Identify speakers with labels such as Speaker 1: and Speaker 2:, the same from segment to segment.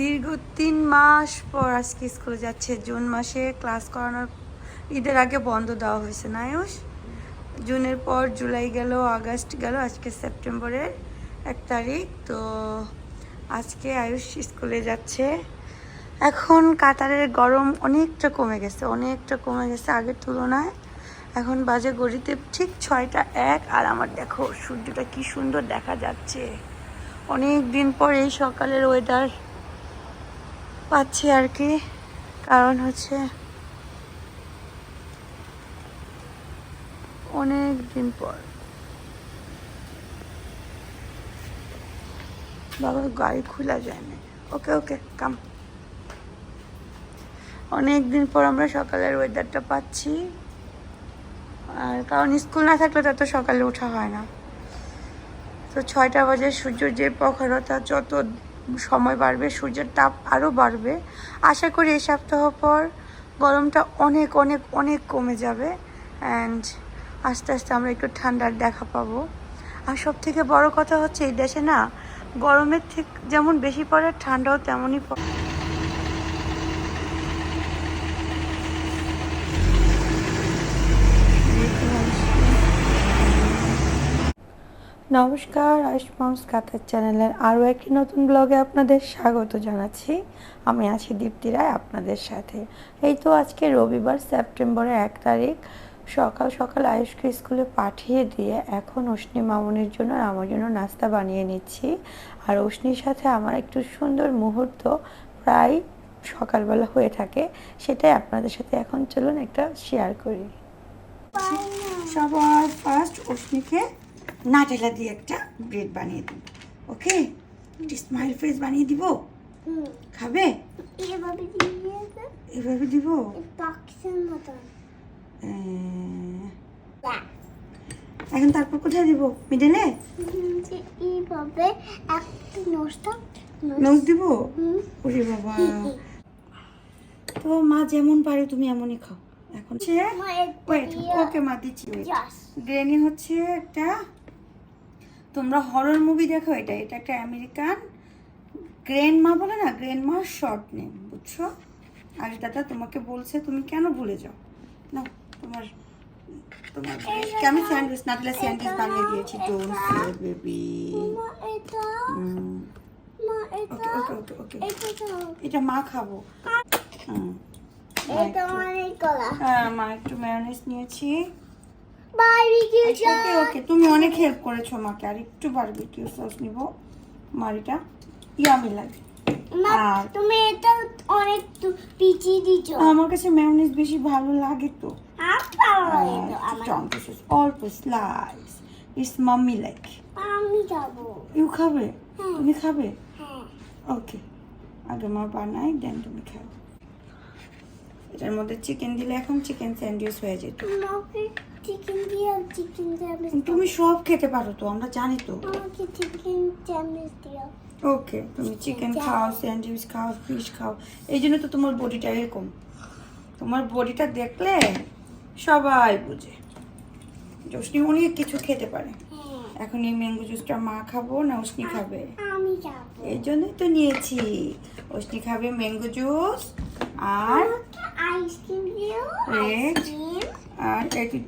Speaker 1: দীর্ঘ তিন মাস পর আজকে স্কুলে যাচ্ছে। জুন মাসে ক্লাস করানোর ঈদের আগে বন্ধ দেওয়া হয়েছে না আয়ুষ? জুনের পর জুলাই গেল, আগস্ট গেল, আজকে সেপ্টেম্বরের এক তারিখ। তো আজকে আয়ুষ স্কুলে যাচ্ছে। এখন কাতারের গরম অনেকটা কমে গেছে, অনেকটা কমে গেছে আগের তুলনায়। এখন বাজে গড়িতে ঠিক ছয়টা এক আর আমার দেখো, সূর্যটা কি সুন্দর দেখা যাচ্ছে। অনেক দিন পর এই সকালের ওয়েদার পাচ্ছি আর কি। কারণ হচ্ছে অনেক দিন পর। বাবা গাড়ি খোলা যায় না। ওকে ওকে কাম অনেক দিন পর আমরা সকালের ওয়েদারটা পাচ্ছি। আর কারণ স্কুল না থাকলে তো এত সকালে ওঠা হয় না। তো ছয়টা বাজে সূর্যের যে প্রখরতা, যত সময় বাড়বে, সূর্যের তাপ আরও বাড়বে। আশা করি এই সপ্তাহ পর গরমটা অনেক অনেক অনেক কমে যাবে। অ্যান্ড আস্তে আস্তে আমরা একটু ঠান্ডার দেখা পাবো। আর সব থেকে বড় কথা হচ্ছে এই দেশে না, গরমের ঠিক যেমন বেশি পড়ে, ঠান্ডাও তেমনই পড়ে। নমস্কার আয়ুষ্মাউস কাতার চ্যানেলের আরও একটি নতুন ব্লগে আপনাদের স্বাগত জানাচ্ছি। আমি আছি দীপ্তি রায় আপনাদের সাথে। এই তো আজকে রবিবার, সেপ্টেম্বরের এক তারিখ। সকাল সকাল আয়ুষকে স্কুলে পাঠিয়ে দিয়ে এখন অশ্নি মামনির জন্য আমার জন্য নাস্তা বানিয়ে নিচ্ছি। আর অশ্নির সাথে আমার একটু সুন্দর মুহূর্ত প্রায় সকালবেলা হয়ে থাকে, সেটাই আপনাদের সাথে এখন চলুন একটা শেয়ার করি। সবার ফার্স্ট অশ্নিকে নাটেলা দিয়ে একটা ব্রেড বানিয়ে দিব ওকে? স্মাইল ফেস বানিয়ে দিব? খাবে?
Speaker 2: এভাবে
Speaker 1: দিব? এখন তারপর কোথায় দিব? মিডলে?
Speaker 2: এইভাবে একটা
Speaker 1: নোজ দিব? ওরে বাবা। তো মা যেমন পারে তুমি এমনই খাও। এখন ওকে মা দিচ্ছি। গ্রেনি হচ্ছে একটা তোমরা হরর মুভি দেখো এটা এটা একটা আমেরিকান গ্রেন মা বলে না গ্রেন মা শর্ট নেম বুঝছ? আর দাদা তোমাকে বলছে তুমি কেন ভুলে যাও? না তোমার তোমার আমি স্যান্ডউইচ বানিয়ে দিয়েছি don't fear baby okay okay
Speaker 2: এটা
Speaker 1: মা খাব। হ্যাঁ মা একটু ম্যায়োনেজ নিয়েছি।
Speaker 2: বারবিকিউ
Speaker 1: ওকে ওকে তুমি অনেক হেল্প করেছ মাকে আর একটু বারবিকিউ সস নিব। মারিটা। ইয়ামি লাগে। আর-
Speaker 2: তুমি এটা অনেক পিছিয়ে দিছো।
Speaker 1: আমার কাছে ম্যায়োনেজ বেশি ভালো লাগে তো। অল্প স্লাইস ইটস মাম্মি লাইক
Speaker 2: আমি যাব
Speaker 1: ইউ খাবে?
Speaker 2: হ্যাঁ।
Speaker 1: তুমি খাবে?
Speaker 2: হ্যাঁ।
Speaker 1: ওকে আগে মা বানাই দেন তুমি খাও এটার মধ্যে চিকেন দিলে এখন চিকেন স্যান্ডউইচ হয়ে যেত।
Speaker 2: চিকেন দিয়ে চিকেন স্যান্ডউইচ
Speaker 1: তুমি সব খেতে পারো তো আমরা জানি তো।
Speaker 2: আমাকে চিকেন স্যান্ডউইচ দিও।
Speaker 1: ওকে তুমি চিকেন খাও স্যান্ডউইচ খাও ফিশ খাও। এই জন্য তো তোমার বডিটা এরকম। তোমার বডিটা দেখলে সবাই বুঝে। জোসনি অনেক কিছু খেতে পারে।
Speaker 2: হ্যাঁ।
Speaker 1: এখন এই ম্যাঙ্গো জুসটা মা খাব না ওসনি খাবে? এই জন্যই তো নিয়েছি। ওসনি খাবে ম্যাঙ্গো জুস আর
Speaker 2: আইসক্রিম দিও
Speaker 1: আর একটু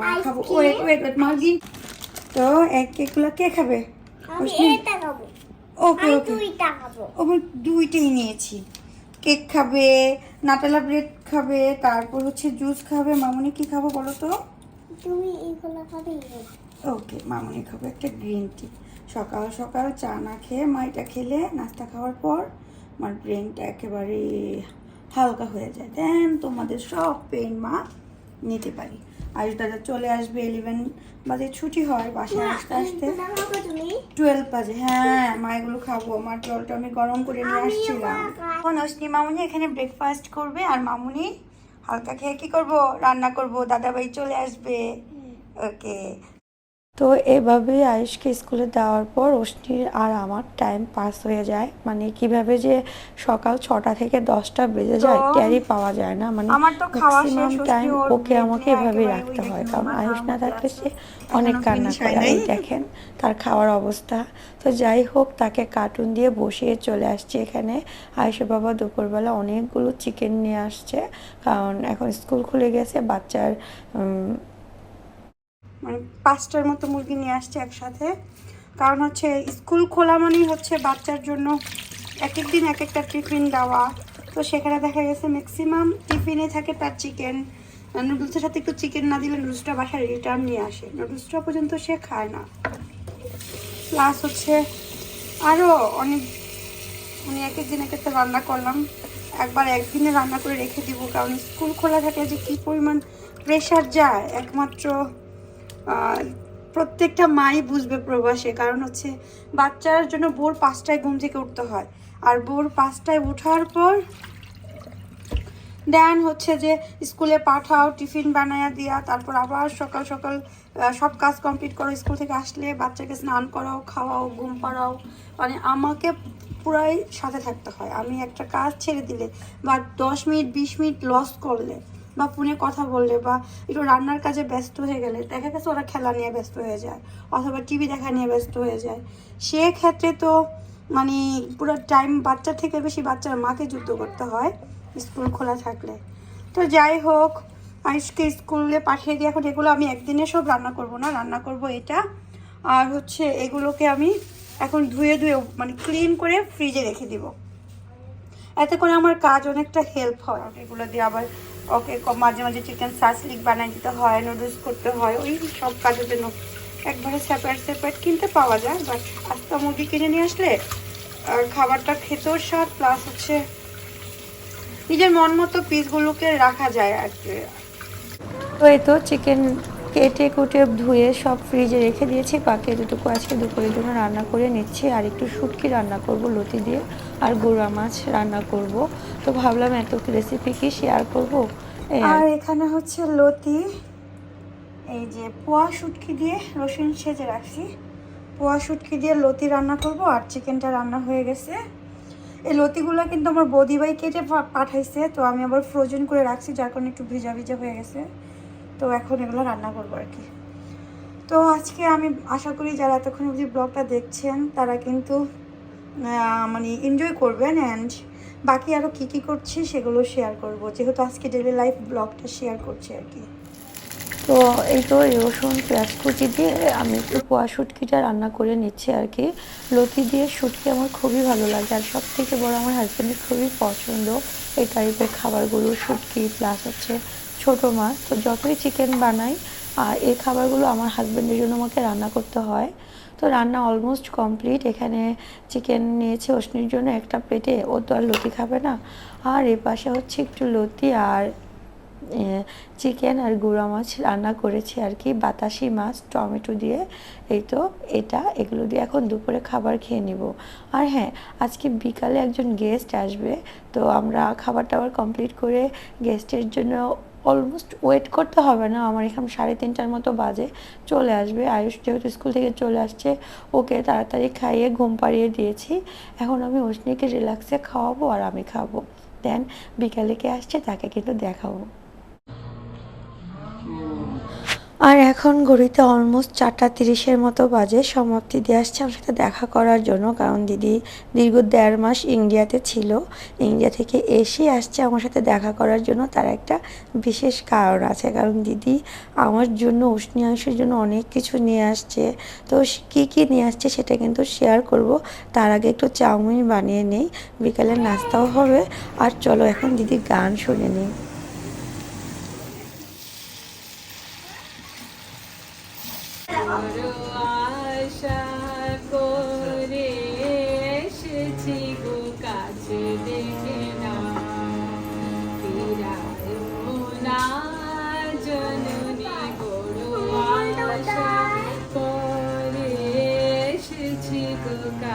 Speaker 1: মা খাব? ওয়েট ওয়েট ওয়েট মা দিন তো এক কেকগুলো কে খাবে? ওকে ওকে।
Speaker 2: খাব।
Speaker 1: দুইটাই নিয়েছি। কেক খাবে নাটালা ব্রেড খাবে তারপর হচ্ছে জুস খাবে। মামুনি কি খাব বলো তো?
Speaker 2: তুমি এইগুলো খাবে
Speaker 1: ওকে মামুনি খাব একটা গ্রিন টি। সকাল সকাল চা না খেয়ে মা এটা খেলে নাস্তা খাওয়ার পর আমার ব্রেনটা একেবারে হালকা হয়ে যায়। দেন তোমাদের সব পেন মা নিতে পারি। আর দাদা চলে আসবে ইলেভেন বাজে ছুটি হয় বাসায় আসতে আসতে। টুয়েলভ বাজে হ্যাঁ মা এগুলো খাব। আমার জলটা আমি গরম করে নিয়ে আসছিলাম। এখন অশ্নি মামুনি এখানে ব্রেকফাস্ট করবে আর মামুনি হালকা খেয়ে কি করব? রান্না করব। দাদাভাই চলে আসবে। ওকে
Speaker 3: তো এভাবে আয়ুষকে স্কুলে দেওয়ার পর অশ্নির আর আমার টাইম পাস হয়ে যায়। মানে কীভাবে যে সকাল ছটা থেকে দশটা বেজে যায় টেরই পাওয়া যায় না। মানে ম্যাক্সিমাম টাইম ওকে আমাকে এভাবেই রাখতে হয়। কারণ আয়ুষ না থাকলে সে অনেক কান্না করে। এই দেখেন তার খাওয়ার অবস্থা। তো যাই হোক তাকে কার্টুন দিয়ে বসিয়ে চলে আসছে এখানে। আয়ুষের বাবা দুপুরবেলা অনেকগুলো চিকেন নিয়ে আসছে। কারণ এখন স্কুল খুলে গেছে বাচ্চার
Speaker 1: মানে পাঁচটার মতো মুরগি নিয়ে আসছে একসাথে। কারণ হচ্ছে স্কুল খোলা মানেই হচ্ছে বাচ্চার জন্য এক এক দিন এক একটা টিফিন দেওয়া। তো সেখানে দেখা গেছে ম্যাক্সিমাম টিফিনে থাকে তার চিকেন নুডলসের সাথে একটু চিকেন না দিলে নুডলসটা বাসায় রিটার্ন নিয়ে আসে। নুডলসটা পর্যন্ত সে খায় না। প্লাস হচ্ছে আরও অনেক মানে এক এক দিন এক একটা রান্না করলাম। একবার একদিনে রান্না করে রেখে দিব। কারণ স্কুল খোলা থাকলে যে কী পরিমাণ প্রেশার যায় একমাত্র প্রত্যেকটা মাই বুঝবে প্রবাসে, কারণ হচ্ছে বাচ্চার জন্য ভোর পাঁচটায় ঘুম থেকে উঠতে হয়। আর ভোর পাঁচটায় ওঠার পর দেন হচ্ছে যে স্কুলে পাঠাও, টিফিন বানায়া দিয়া, তারপর আবার সকাল সকাল সব কাজ কমপ্লিট করো, স্কুল থেকে আসলে বাচ্চাকে স্নান করাও, খাওয়াও, ঘুম পাড়াও মানে আমাকে পুরাই সাথে থাকতে হয়। আমি একটা কাজ ছেড়ে দিলে বা দশ মিনিট, বিশ মিনিট লস করলে বা ফোনে কথা বললে বা একটু রান্নার কাজে ব্যস্ত হয়ে গেলে দেখা গেছে ওরা খেলা নিয়ে ব্যস্ত হয়ে যায় অথবা টিভি দেখা নিয়ে ব্যস্ত হয়ে যায়। সেক্ষেত্রে তো মানে পুরো টাইম বাচ্চা থেকে বেশি বাচ্চার মাকে যুদ্ধ করতে হয় স্কুল খোলা থাকলে। তো যাই হোক, আয়ুষকে স্কুলে পাঠিয়ে দিয়ে এখন এগুলো আমি একদিনে সব রান্না করব না, রান্না করব এটা। আর হচ্ছে এগুলোকে আমি এখন ধুয়ে ধুয়ে মানে ক্লিন করে ফ্রিজে রেখে দিব। এতে করে আমার কাজ অনেকটা হেল্প হয়, এগুলো দিয়ে আবার ওকে মাঝে মাঝে চিকেন সাসলিক বানিয়ে দিতে হয় নুডলস করতে হয়, ওই সব কাজের জন্য। একবারে সেপারেট সেপারেট কিনতে পাওয়া যায় বাট আস্তা মুরগি কিনে নিয়ে আসলে, আর খাবারটা খেতেও স্বাদ প্লাস হচ্ছে নিজের মন মতো পিসগুলোকে রাখা যায় আর কি।
Speaker 3: তো এই তো চিকেন কেটে কুটে ধুয়ে সব ফ্রিজে রেখে দিয়েছি। বাকি যেটুকু আজকে দুপুরের জন্য রান্না করে নিচ্ছি। আর একটু শুটকি রান্না করব, লতি দিয়ে, আর গুঁড়া মাছ রান্না করব। তো ভাবলাম এত রেসিপি কি শেয়ার করব? আর
Speaker 1: এখানে হচ্ছে লতি, এই যে পোয়া শুটকি দিয়ে রসুন সেজে রাখছি। পোয়া শুটকি দিয়ে লতি রান্না করব, আর চিকেনটা রান্না হয়ে গেছে। এই লতিগুলো কিন্তু আমার বদিবাই কেটে পাঠাইছে, তো আমি আবার ফ্রোজেন করে রাখছি, যার কারণে একটু ভিজা ভিজা হয়ে গেছে। তো এখন এগুলো রান্না করব আর কি। তো আজকে আমি আশা করি যারা এতক্ষণ অবধি ব্লগটা দেখছেন, তারা কিন্তু মানে এনজয় করবেন অ্যান্ড বাকি আরও কী কী করছি সেগুলো শেয়ার করব। যেহেতু আজকে ডেলি লাইফ ব্লগটা শেয়ার করছি আর কি।
Speaker 3: তো এই তো রসুন, পেঁয়াজ কুচি দিয়ে আমি একটু পোয়া শুটকিটা রান্না করে নিচ্ছি আর কি। লতি দিয়ে শুটকি আমার খুবই ভালো লাগে আর সব থেকে বড় আমার হাজব্যান্ডের খুবই পছন্দ এই টাইপের খাবারগুলো, শুটকি প্লাস হচ্ছে ছোটো মাছ তো যতই চিকেন বানাই, আর এই খাবারগুলো আমার হাজব্যান্ডের জন্য আমাকে রান্না করতে হয়। তো রান্না অলমোস্ট কমপ্লিট এখানে চিকেন নিয়েছে অশ্নির জন্য একটা প্লেটে ও তো আর লতি খাবে না। আর এ পাশে হচ্ছে একটু লতি আর চিকেন আর গুঁড়া মাছ রান্না করেছি আর কি। বাতাসি মাছ, টমেটো দিয়ে। এই তো এটা, এগুলো দিয়ে এখন দুপুরে খাবার খেয়ে নিব। আর হ্যাঁ আজকে বিকালে একজন গেস্ট আসবে। তো আমরা খাবার টাবার কমপ্লিট করে গেস্টের জন্য অলমোস্ট ওয়েট করতে হবে না। আমার এখানে সাড়ে তিনটার মতো বাজে। চলে আসবে। আয়ুষ যেহেতু স্কুল থেকে চলে আসছে, ওকে তাড়াতাড়ি খাইয়ে ঘুম পাড়িয়ে দিয়েছি। এখন আমি অশ্নিকে রিল্যাক্সে খাওয়াবো আর আমি খাব। দেন বিকালে কে আসছে তাকে কিন্তু দেখাবো। আর এখন ঘড়িতে অলমোস্ট চারটা তিরিশের মতো বাজে। সমাপ্তি দিয়ে আসছে আমার সাথে দেখা করার জন্য, কারণ দিদি দীর্ঘ দেড় মাস ইন্ডিয়াতে ছিল। ইন্ডিয়া থেকে এসে আসছে আমার সাথে দেখা করার জন্য। তার একটা বিশেষ কারণ আছে, কারণ দিদি আমার জন্য উষ্ণি আয়ুষের জন্য অনেক কিছু নিয়ে আসছে। তো কী কী নিয়ে আসছে সেটা কিন্তু শেয়ার করব। তার আগে একটু চাউমিন বানিয়ে নেই, বিকালে নাস্তাও হবে। আর চলো এখন দিদি গান শুনে নিই।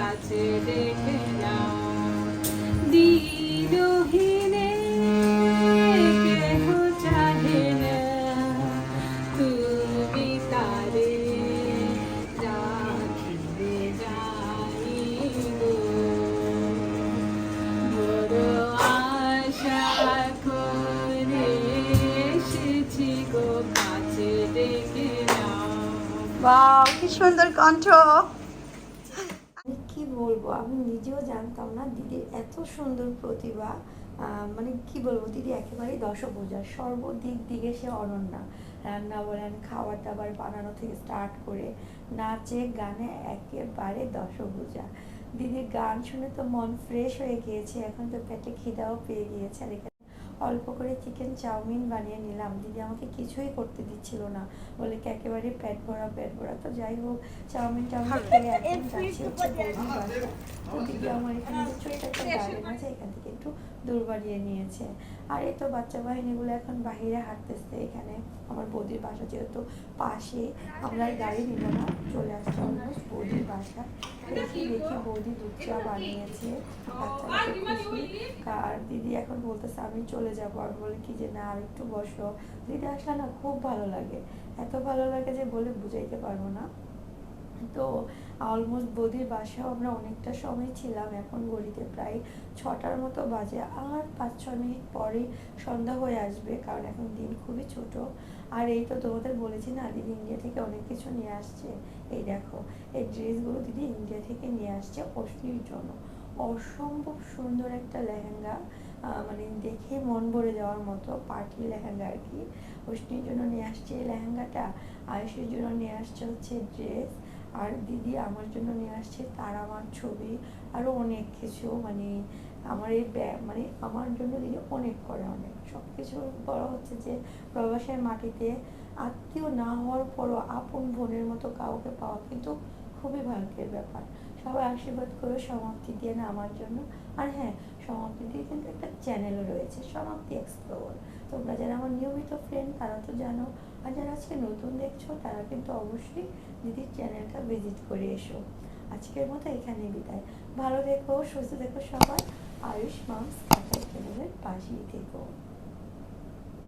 Speaker 4: আছে দেখে নাও। দিলহীনে কেহ চাহে না। তুমি তারে রাখিলে জানি গো, কাছে দেখে নাও। বাহ, কি সুন্দর
Speaker 3: কণ্ঠ। বলব? আমি নিজেও জানতাম না। দিদির এত সুন্দর প্রতিভা মানে কি বলব? দিদি একেবারেই দশভূজা। সর্বদিক দিকে সে অনন্যা। রান্না বলেন খাবার দাবার বানানো থেকে স্টার্ট করে নাচে, গানে একেবারে দশভূজা। দিদির গান শুনে তো মন ফ্রেশ হয়ে গিয়েছে। এখন তো পেটে খিদাও পেয়ে গিয়েছে। আর এখানে অল্প করে চিকেন চাউমিন বানিয়ে নিলাম। দিদি আমাকে কিছুই করতে দিচ্ছিল না। বলে কি একেবারে পেট ভরা পেট ভরা। তো যাই হোক চাউমিন টাউমিন খেয়ে এখন যাচ্ছি দিদি আমার এখানে যে ছোট্ট একটা গার্ডেন আছে এখান থেকে একটু দূর বাড়িয়ে নিয়েছে। আর এই তো বাচ্চা বাহিনীগুলো এখন বাহিরে হাঁটতেছে এখানে। আমার বৌদির বাসা যেহেতু পাশে আমরা গাড়ি নিব না। চলে আসছে অলমোস্ট বৌদির বাসা। দেখি দেখি বৌদি দুধ চা বানিয়েছে। বাচ্চারা খুশি। আর দিদি এখন বলতেছে আমি চলে যাব। আর বলে কি যে না আর একটু বসো। দিদি আসলে না খুব ভালো লাগে। এত ভালো লাগে যে বলে বুঝাইতে পারব না। তো অলমোস্ট বৌদির বাসাও আমরা অনেকটা সময় ছিলাম, এখন ঘড়িতে প্রায় ছটার মতো বাজে। আর পাঁচ ছ মিনিট পরে সন্ধ্যা হয়ে আসবে, কারণ এখন দিন খুবই ছোট। আর এই তো তোমাদের বলেছি না, দিদি ইন্ডিয়া থেকে অনেক কিছু নিয়ে আসছে। এই দেখো, এই ড্রেসগুলো দিদি ইন্ডিয়া থেকে নিয়ে আসছে অশ্লীর জন্য। অসম্ভব সুন্দর একটা লেহেঙ্গা মানে দেখে মন ভরে যাওয়ার মতো পার্টি লেহেঙ্গা আর কি। অশ্লীর জন্য নিয়ে আসছে এই লেহেঙ্গাটা আয়ুষের জন্য নিয়ে আসছে হচ্ছে ড্রেস আর দিদি আমার জন্য নিয়ে আসছে তার আমার ছবি আরও অনেক কিছু মানে আমার এই মানে আমার জন্য দিদি অনেক করে অনেক। সব কিছু বড় হচ্ছে যে প্রবাসের মাটিতে আত্মীয় না হওয়ার পরও আপন বোনের মতো কাউকে পাওয়া কিন্তু খুবই ভাগ্যের ব্যাপার। সবাই আশীর্বাদ করে, সমাপ্তি দিয়ে না আমার জন্য। আর হ্যাঁ সমাপ্তি দিয়ে কিন্তু একটা চ্যানেলও রয়েছে, সমাপ্তি এক্সপ্লোর তোমরা যারা আমার নিয়মিত ফ্রেন্ড তারা তো জানো আর যারা আজকে নতুন দেখছ, তারা কিন্তু অবশ্যই দিদির চ্যানেলটা ভিজিট করে এসো। আজকের মতো এখানে বিদায়। ভালো দেখো সুস্থ দেখো সবাই। আয়ুষ মামস কাটার চ্যানেলের পাশেই থেকো।